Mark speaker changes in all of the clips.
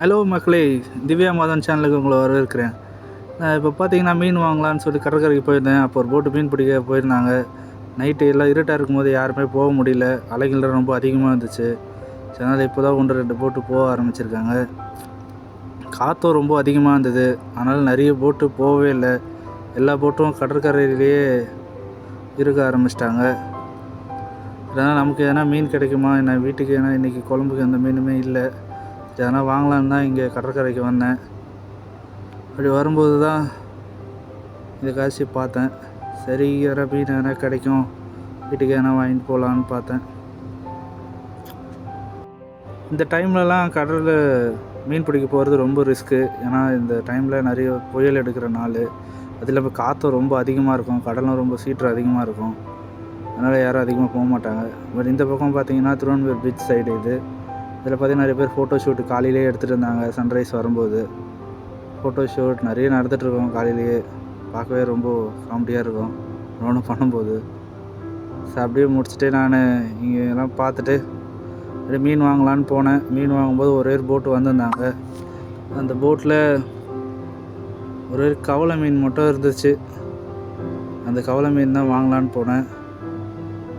Speaker 1: Hello மக்களே. திவ்யா மாதன் சேனலுக்கு உங்களை வரவேற்கிறேன். நான் இப்போ பார்த்தீங்கன்னா மீன் வாங்கலான்னு சொல்லி கடற்கரைக்கு போயிருந்தேன். அப்போ ஒரு போட்டு மீன் பிடிக்க போயிருந்தாங்க. நைட்டு எல்லாம் இருட்டாக இருக்கும்போது யாருமே போக முடியல. அலைகள் ரொம்ப அதிகமாக இருந்துச்சு. அதனால் இப்போ தான் ஒன்று ரெண்டு போட்டு போக ஆரம்பிச்சிருக்காங்க. காற்றும் ரொம்ப அதிகமாக இருந்தது. அதனால் நிறைய போட்டு போகவே இல்லை. எல்லா போட்டும் கடற்கரையிலேயே இருக்க ஆரம்பிச்சிட்டாங்க. இதனால் நமக்கு எதனா மீன் கிடைக்குமா? என்ன வீட்டுக்கு ஏன்னா இன்றைக்கி குழம்புக்கு எந்த மீனுமே இல்லை. எதனா வாங்கலான்னு தான் இங்கே கடற்கரைக்கு வந்தேன். அப்படி வரும்போது தான் இந்த காசி பார்த்தேன். சரி எதனா மீன் எதனா கிடைக்கும். வீட்டுக்கு எதனா வாங்கிட்டு போகலான்னு பார்த்தேன். இந்த டைம்லலாம் கடலில் மீன் பிடிக்க போகிறது ரொம்ப ரிஸ்க்கு ஏன்னா இந்த டைமில் நிறைய புயல் எடுக்கிற நாள். அது இல்லாமல் காற்றும் ரொம்ப அதிகமாக இருக்கும். கடலும் ரொம்ப சீற்றம் அதிகமாக இருக்கும். அதனால் யாரும் அதிகமாக போக மாட்டாங்க. பட் இந்த பக்கம் பார்த்தீங்கன்னா திருவண்ணூர் பீச் சைடு இது. இதில் பார்த்தீங்கன்னா நிறைய பேர் ஃபோட்டோ ஷூட் காலையிலே எடுத்துகிட்டு இருந்தாங்க சன்ரைஸ் வரும்போது. ஃபோட்டோ ஷூட் நிறைய நடந்துகிட்ருக்கோம் காலையிலேயே. பார்க்கவே ரொம்ப காமெடியாக இருக்கும். ஒன்று பண்ணும்போது. ஸோ அப்படியே முடிச்சுட்டு நான் இங்கே எல்லாம் பார்த்துட்டு அப்படியே மீன் வாங்கலான்னு போனேன். மீன் வாங்கும்போது ஒரே ஒரு போட்டு வந்திருந்தாங்க. அந்த போட்டில் ஒரே ஒரு கவலை மீன் மட்டும் இருந்துச்சு. அந்த கவலை மீன் தான் வாங்கலான்னு போனேன்.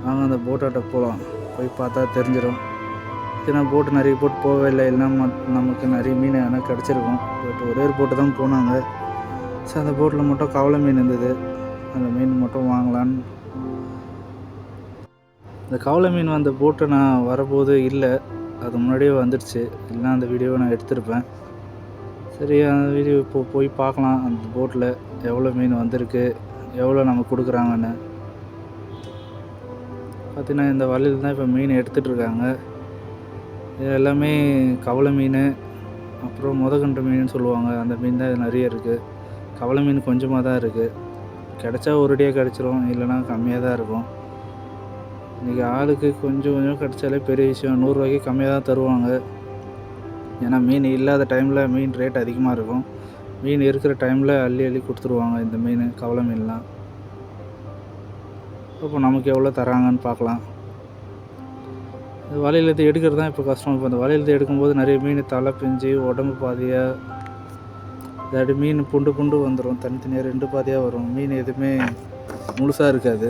Speaker 1: வாங்க அந்த போட்டாட்ட போகலாம் போய் பார்த்தா தெரிஞ்சிடும். ஏன்னா போட்டு நிறைய போட்டு போகவே இல்லை. இல்லைன்னா நமக்கு நிறைய மீன் எதனா கிடச்சிருக்கும். பட் ஒரே ஒரு போட்டு தான் போனாங்க. ஸோ அந்த போட்டில் மட்டும் கவலை மீன் இருந்தது. அந்த மீன் மட்டும் வாங்கலான்னு. இந்த கவலை மீன் வந்த போட்டு நான் வரபோது இல்லை. அது முன்னாடியே வந்துடுச்சு இல்லைன்னா அந்த வீடியோவை நான் எடுத்திருப்பேன். சரி அந்த வீடியோ இப்போ போய் பார்க்கலாம். அந்த போட்டில் எவ்வளோ மீன் வந்திருக்கு. எவ்வளோ நம்ம கொடுக்குறாங்கன்னு. பார்த்தீங்கன்னா இந்த வலையில் தான் இப்போ மீன் எடுத்துகிட்டு இருக்காங்க. இது எல்லாமே கவலை மீன் அப்புறம் முதகண்டு மீன் சொல்லுவாங்க. அந்த மீன் தான் இது நிறைய இருக்குது கவலை மீன் கொஞ்சமாக தான் இருக்குது கிடச்சா ஒரேடியாக கிடச்சிரும் இல்லைன்னா கம்மியாக தான் இருக்கும். இன்றைக்கி ஆளுக்கு கொஞ்சம் கொஞ்சம் கிடைச்சாலே பெரிய விஷயம். நூறுரூவாய்க்கு கம்மியாக தான் தருவாங்க. ஏன்னா மீன் இல்லாத டைமில் மீன் ரேட் அதிகமாக இருக்கும். மீன் இருக்கிற டைமில் அள்ளி அள்ளி கொடுத்துருவாங்க இந்த மீன் கவலை மீன்லாம். அப்போ நமக்கு எவ்வளோ தராங்கன்னு பார்க்கலாம். இந்த வலையிலேருந்து எடுக்கிறது தான் இப்போ கஷ்டம். இப்போ அந்த வலையிலேருந்து எடுக்கும்போது நிறைய மீன் தலை பிஞ்சு உடம்பு பாதியாக இதாட்டி மீன் புண்டு புண்டு வந்துடும் தனித்தனியாக ரெண்டு பாதியாக வரும். மீன் எதுவுமே முழுசாக இருக்காது.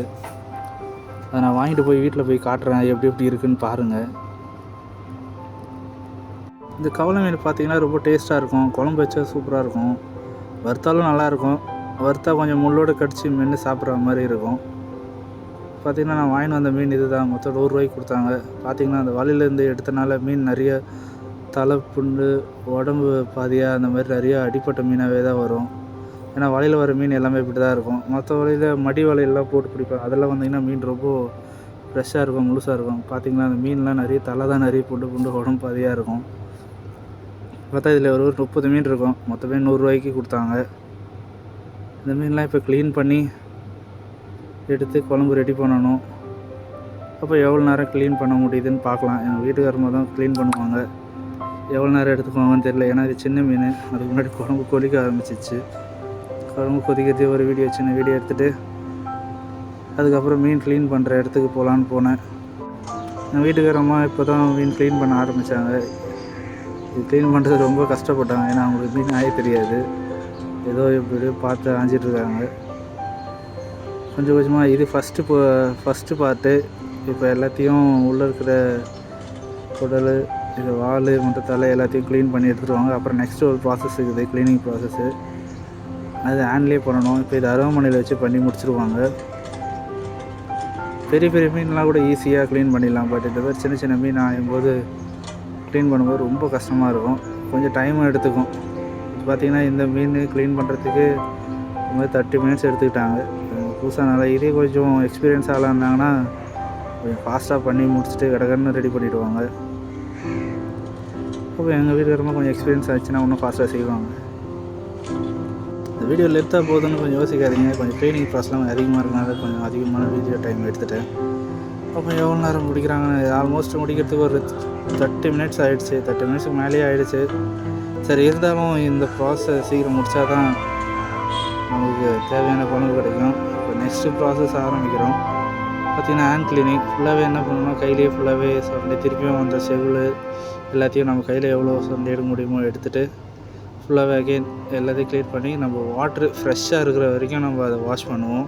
Speaker 1: அதை நான் வாங்கிட்டு போய் வீட்டில் போய் காட்டுறேன். எப்படி எப்படி இருக்குன்னு பாருங்கள் இந்த கவலை மீன் பார்த்தீங்கன்னா ரொம்ப டேஸ்ட்டாக இருக்கும். குழம்பு வச்சா சூப்பராக இருக்கும். வறுத்தாலும் நல்லாயிருக்கும் வறுத்தா கொஞ்சம் முள்ளோடு கடிச்சு மென்று சாப்பிட்ற மாதிரி இருக்கும். பார்த்திங்கன்னா நான் வாங்கின்னு வந்த மீன் இதுதான். மொத்தம் நூறுரூவாய்க்கு கொடுத்தாங்க. பார்த்தீங்கன்னா அந்த வலையிலேருந்து எடுத்தனால மீன் நிறைய தலை புண்டு உடம்பு பாதியாக அந்த மாதிரி நிறைய அடிப்பட்ட மீனாகவே தான் வரும். ஏன்னா வலையில் வர மீன் எல்லாமே இப்படி தான் இருக்கும். மற்ற வலையில் மடி வலையெல்லாம் போட்டு பிடிப்பேன் அதெல்லாம் வந்தீங்கன்னா மீன் ரொம்ப ஃப்ரெஷ்ஷாக இருக்கும் முழுசாக இருக்கும். பார்த்திங்கன்னா அந்த மீன்லாம் நிறைய தலை தான் நிறைய புண்டு புண்டு உடம்பு பாதியாக இருக்கும். பார்த்தா இதில் ஒரு ஒரு முப்பது மீன் இருக்கும். மொத்தமே நூறுரூவாய்க்கு கொடுத்தாங்க. இந்த மீன்லாம் இப்போ க்ளீன் பண்ணி எடுத்து குழம்பு ரெடி பண்ணணும். அப்போ எவ்வளோ நேரம் க்ளீன் பண்ண முடியுதுன்னு பார்க்கலாம். எங்கள் வீட்டுக்காரமாக தான் க்ளீன் பண்ணுவாங்க. எவ்வளோ நேரம் எடுத்துக்குவாங்கன்னு தெரியல. ஏன்னா இது சின்ன மீன். அதுக்கு முன்னாடி குழம்பு கொதிக்க ஆரம்பிச்சிச்சு. குழம்பு கொதிக்கிறதே ஒரு வீடியோ சின்ன வீடியோ எடுத்துகிட்டு அதுக்கப்புறம் மீன் க்ளீன் பண்ணுற இடத்துக்கு போகலான்னு போனேன். என் வீட்டுக்காரம்மா இப்போ தான் மீன் க்ளீன் பண்ண ஆரம்பித்தாங்க இது க்ளீன் பண்ணுறது ரொம்ப கஷ்டப்பட்டாங்க. ஏன்னா அவங்களுக்கு மீன் ஆய தெரியாது. ஏதோ இப்படி பார்த்து ஆஞ்சிட்ருக்காங்க கொஞ்சம் கொஞ்சமாக இது ஃபஸ்ட்டு இப்போ ஃபஸ்ட்டு பார்ட்டு இப்போ எல்லாத்தையும் உள்ளே இருக்கிற குடல் இது வால் மற்ற தலை எல்லாத்தையும் க்ளீன் பண்ணி எடுத்துருவாங்க. அப்புறம் நெக்ஸ்ட் ஒரு ப்ராசஸ் இருக்குது க்ளீனிங் ப்ராசஸ்ஸு அது ஹேண்ட்லேயே பண்ணணும். இப்போ இது அருவமனையில் வச்சு பண்ணி முடிச்சிருவாங்க. பெரிய பெரிய மீன்லாம் கூட ஈஸியாக க்ளீன் பண்ணிடலாம். பட் இந்த மாதிரி சின்ன சின்ன மீன் ஆகும்போது க்ளீன் பண்ணும்போது ரொம்ப கஷ்டமாக இருக்கும். கொஞ்சம் டைமும் எடுத்துக்கும். பார்த்திங்கன்னா இந்த மீன் க்ளீன் பண்ணுறதுக்கு இந்த மாதிரி தேர்ட்டி மினிட்ஸ் எடுத்துக்கிட்டாங்க. புதுசாக இதே கொஞ்சம் எக்ஸ்பீரியன்ஸ் ஆகலாம் இருந்தாங்கன்னா கொஞ்சம் ஃபாஸ்ட்டாக பண்ணி முடிச்சுட்டு கடகடன்னு ரெடி பண்ணிவிடுவாங்க அப்போ எங்கள் வீட்டுக்காரமாக கொஞ்சம் எக்ஸ்பீரியன்ஸ் ஆச்சுன்னா இன்னும் ஃபாஸ்ட்டாக செய்வாங்க. இந்த வீடியோ எடுத்தால் போகுதுன்னு கொஞ்சம் யோசிக்காதீங்க. கொஞ்சம் ட்ரைனிங் ப்ராசஸ்லாம் அதிகமாக இருக்கனால கொஞ்சம் அதிகமான வீடியோ டைம் எடுத்துகிட்டேன் அப்போ எவ்வளோ நேரம் முடிக்கிறாங்கன்னு ஆல்மோஸ்ட் முடிக்கிறதுக்கு ஒரு தேர்ட்டி மினிட்ஸ் ஆகிடுச்சு தேர்ட்டி மினிட்ஸ்க்கு மேலேயே ஆகிடுச்சு சரி இருந்தாலும் இந்த ப்ராசஸ் சீக்கிரம் முடித்தா தான் நமக்கு தேவையான பணம் கிடைக்கும். இப்போ நெக்ஸ்ட்டு ப்ராசஸ் ஆரம்பிக்கிறோம். பார்த்திங்கன்னா ஹேண்ட் கிளீனிங் ஃபுல்லாகவே என்ன பண்ணணும்னா கையிலேயே ஃபுல்லாகவே சொல்லி திருப்பியும் அந்த செவில் எல்லாத்தையும் நம்ம கையில் எவ்வளோ சொல்லி எடுக்க முடியுமோ எடுத்துகிட்டு ஃபுல்லாகவே அகெயின் எல்லாத்தையும் க்ளீன் பண்ணி நம்ம வாட்ரு ஃப்ரெஷ்ஷாக இருக்கிற வரைக்கும் நம்ம அதை வாஷ் பண்ணுவோம்.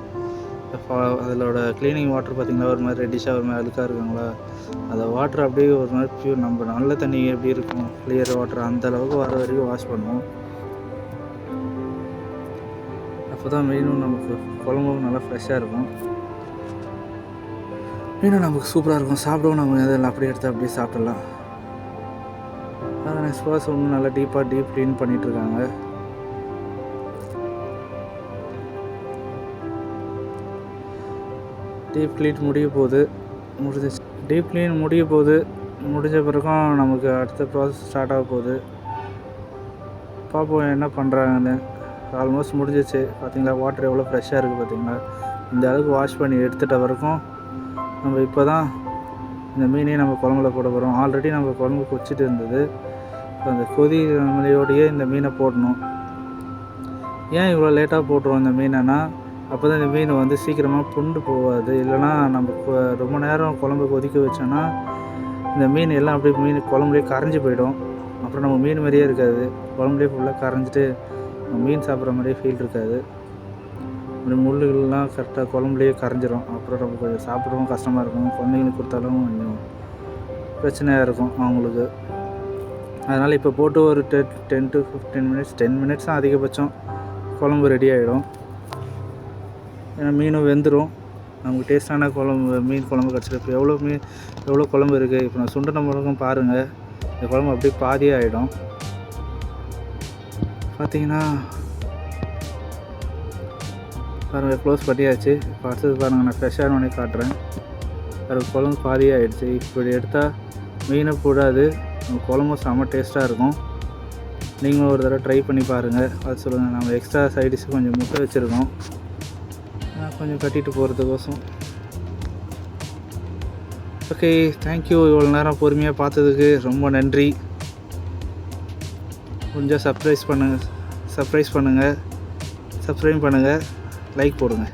Speaker 1: அதோட க்ளீனிங் வாட்டர் பார்த்திங்கன்னா ஒரு மாதிரி ரெட்டிஷாக ஒரு மாதிரி அழுக்காக இருக்குங்களா? அந்த வாட்டர் அப்படியே ஒரு மாதிரி ப்யூர் நம்ம நல்ல தண்ணி எப்படி இருக்கும்? கிளியர் வாட்டர் அந்த அளவுக்கு வர வரைக்கும் வாஷ் பண்ணுவோம். அப்போ தான் மீனும் நமக்கு குழம்பும் நல்லா ஃப்ரெஷ்ஷாக இருக்கும். மீனும் நமக்கு சூப்பராக இருக்கும். சாப்பிடவும் நம்ம அதில் அப்படியே எடுத்து அப்படியே சாப்பிடலாம். அதை நெக்ஸ்ட் ஒன்று நல்லா டீப்பாக டீப் க்ளீன் பண்ணிகிட்ருக்காங்க டீப் க்ளீன் முடிய போகுது. முடிஞ்சிச்சு டீப் க்ளீன் முடிய போகுது. முடிஞ்ச பிறகும் நமக்கு அடுத்த ப்ராசஸ் ஸ்டார்ட் ஆக போகுது. பார்ப்போம் என்ன பண்ணுறாங்கன்னு ஆல்மோஸ்ட் முடிஞ்சிச்சு. பார்த்தீங்களா வாட்டர் எவ்வளோ ஃப்ரெஷ்ஷாக இருக்குது பார்த்தீங்களா இந்த அளவுக்கு வாஷ் பண்ணி எடுத்துகிட்ட வரைக்கும் நம்ம இப்போ தான் இந்த மீனையும் நம்ம குழம்புல போட போகிறோம் ஆல்ரெடி நம்ம குழம்பு கொச்சிட்டு இருந்தது. அந்த கொதி நிலையோடையே இந்த மீனை போடணும். ஏன் இவ்வளோ லேட்டாக போட்டுருவோம் இந்த மீனைனா? அப்போ தான் இந்த மீன் வந்து சீக்கிரமாக புண்டு போகாது. இல்லைனா நம்ம ரொம்ப நேரம் குழம்பு கொதிக்க வச்சோன்னா இந்த மீன் எல்லாம் அப்படியே மீன் குழம்புலேயே கரைஞ்சி போயிடும். அப்புறம் நம்ம மீன் மாதிரியே இருக்காது. குழம்புலேயே ஃபுல்லாக கரைஞ்சிட்டு மீன் சாப்பிட்ற மாதிரியே ஃபீல் இருக்காது. இந்த முள்ளுகள்லாம் கரெக்டாக குழம்புலேயே கரைஞ்சிரும். அப்புறம் நம்ம கொஞ்சம் சாப்பிடவும் கஷ்டமாக இருக்கும். குழந்தைங்களுக்கு கொடுத்தாலும் கொஞ்சம் பிரச்சனையாக இருக்கும் அவங்களுக்கு. அதனால் இப்போ போட்டு ஒரு ten ten to fifteen minutes ten minutes தான் அதிகபட்சம் குழம்பு ரெடி ஆகிடும் ஏன்னா மீனும் வெந்துடும் நமக்கு டேஸ்டான குழம்பு மீன் குழம்பு கிடச்சிருக்கு இப்போ எவ்வளோ மீன் எவ்வளோ குழம்பு இருக்குது இப்போ நான் சுண்டன மிளகும் பாருங்கள் இந்த குழம்பு அப்படியே பாதியாக ஆகிடும் பார்த்தீங்கன்னா பாருங்கள் க்ளோஸ் பண்ணியாச்சு. இப்போ அடுத்தது பாருங்கள் நான் ஃப்ரெஷ்ஷான உடனே காட்டுறேன். அது குழம்பு பாதியாகிடுச்சு இப்படி எடுத்தால் மீனை கூடாது குழம்பும் செம்ம டேஸ்ட்டாக இருக்கும். நீங்களும் ஒரு தடவை ட்ரை பண்ணி பாருங்கள் அது சொல்லுங்கள் நம்ம எக்ஸ்ட்ரா சைடிஷ் கொஞ்சம் முட்டை வச்சுருக்கோம். கொஞ்சம் கட்டிட்டு போகிறதுக்கோசம் ஓகே தேங்க்யூ இவ்வளோ நேரம் பொறுமையாக பார்த்ததுக்கு ரொம்ப நன்றி. கொஞ்சம் சர்ப்ரைஸ் பண்ணுங்கள் சர்ப்ரைஸ் பண்ணுங்கள் சப்ஸ்கிரைப் பண்ணுங்கள் லைக் போடுங்கள்